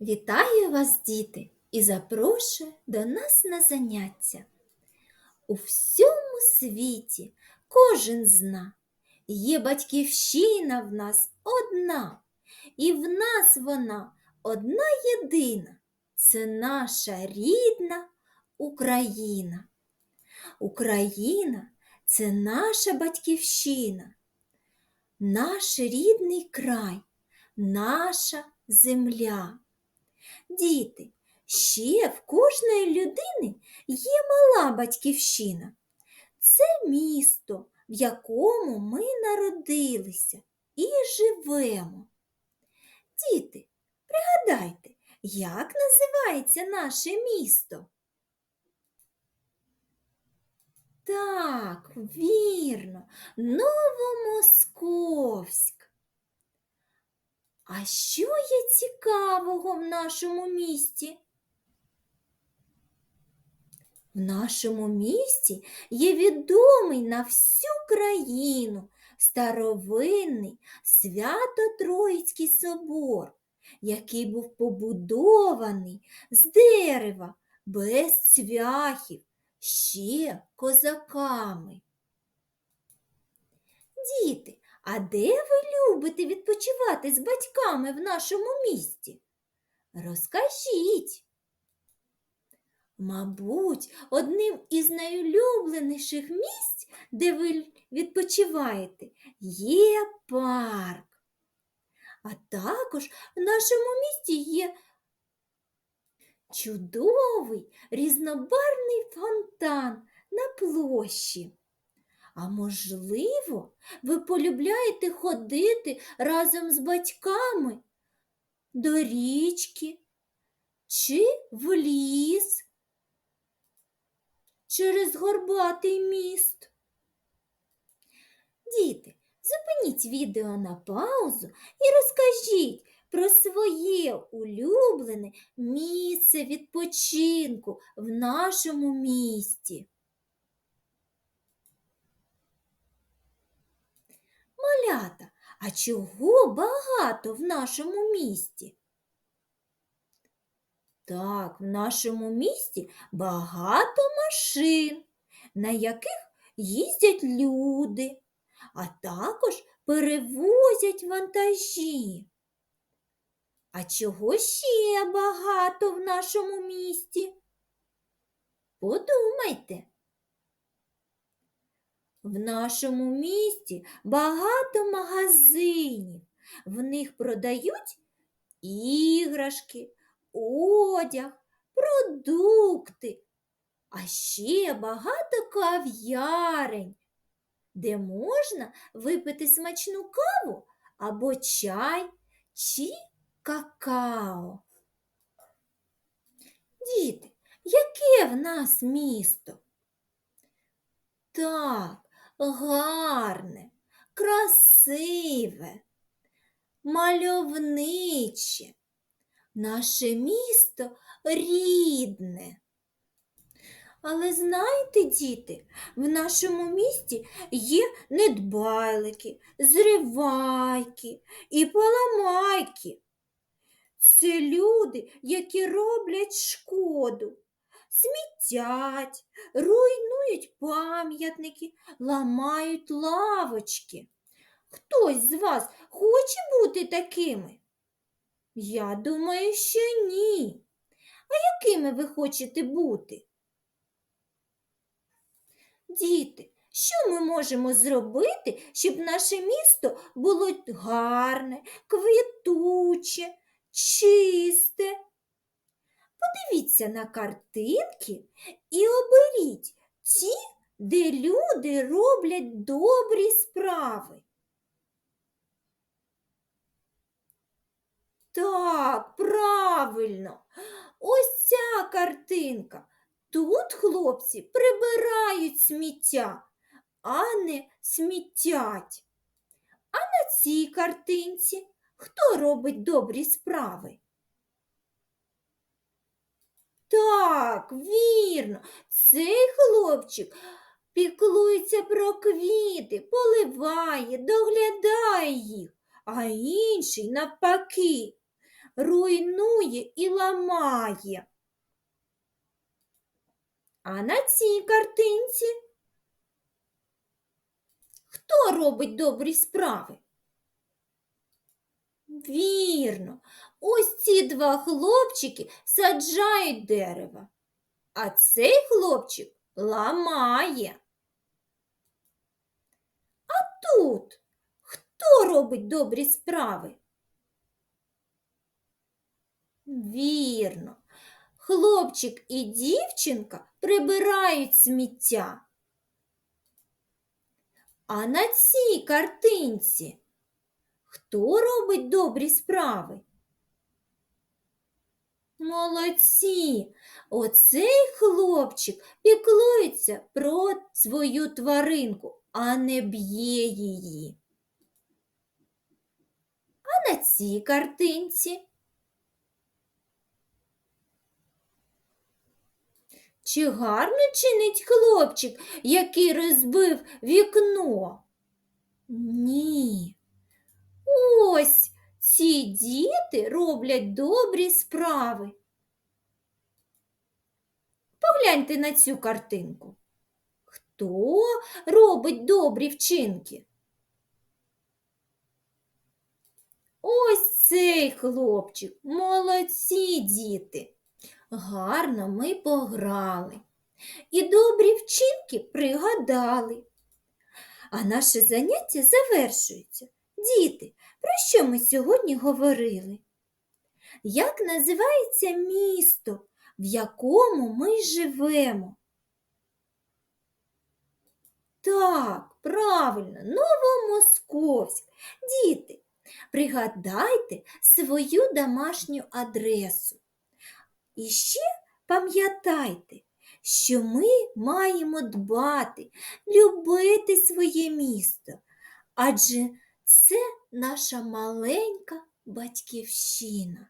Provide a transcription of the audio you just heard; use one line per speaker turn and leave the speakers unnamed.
Вітаю вас, діти, і запрошую до нас на заняття. У всьому світі кожен зна, є батьківщина в нас одна, і в нас вона одна єдина. Це наша рідна Україна. Україна це наша батьківщина, наш рідний край, наша земля. Діти, ще в кожної людини є мала батьківщина. Це місто, в якому ми народилися і живемо. Діти, пригадайте, як називається наше місто? Так, вірно, Новомосковськ. А що є цікавого в нашому місті? В нашому місті є відомий на всю країну старовинний Свято-Троїцький собор, який був побудований з дерева без цвяхів, ще козаками. Діти, а де ви любите відпочивати з батьками в нашому місті? Розкажіть. Мабуть, одним із найулюбленіших місць, де ви відпочиваєте, є парк. А також в нашому місті є чудовий різнобарний фонтан на площі. А можливо, ви полюбляєте ходити разом з батьками до річки чи в ліс через горбатий міст. Діти, зупиніть відео на паузу і розкажіть про своє улюблене місце відпочинку в нашому місті. Малята, а чого багато в нашому місті? Так, в нашому місті багато машин, на яких їздять люди, а також перевозять вантажі. А чого ще багато в нашому місті? Подумайте. В нашому місті багато магазинів. В них продають іграшки, одяг, продукти, а ще багато кав'ярень, де можна випити смачну каву або чай чи какао. Діти, яке в нас місто? Так, гарне, красиве, мальовниче. Наше місто рідне. Але знаєте, діти, в нашому місті є недбайлики, зривайки і поламайки. Це люди, які роблять шкоду, смітять, руйнують пам'ятники, ламають лавочки. Хтось з вас хоче бути такими? Я думаю, що ні. А якими ви хочете бути? Діти, що ми можемо зробити, щоб наше місто було гарне, квітуче, чисте? Подивіться на картинки і оберіть ті, де люди роблять добрі справи. Так, правильно. Ось ця картинка. Тут хлопці прибирають сміття, а не сміттять. А на цій картинці хто робить добрі справи? Так, вірно, цей хлопчик піклується про квіти, поливає, доглядає їх, а інший навпаки руйнує і ламає. А на цій картинці хто робить добрі справи? Вірно, ось ці два хлопчики саджають дерева, а цей хлопчик ламає. А тут хто робить добрі справи? Вірно, хлопчик і дівчинка прибирають сміття. А на цій картинці хто робить добрі справи? Молодці! Оцей хлопчик піклується про свою тваринку, а не б'є її. А на цій картинці Чи гарно чинить хлопчик, який розбив вікно? Ні. Ось ці діти роблять добрі справи. Погляньте на цю картинку. Хто робить добрі вчинки? Ось цей хлопчик, молодці діти. Гарно ми пограли і добрі вчинки пригадали. А наше заняття завершується. Діти, про що ми сьогодні говорили? Як називається місто, в якому ми живемо? Так, правильно, Новомосковськ. Діти, пригадайте свою домашню адресу. І ще пам'ятайте, що ми маємо дбати, любити своє місто, адже це наша маленька батьківщина.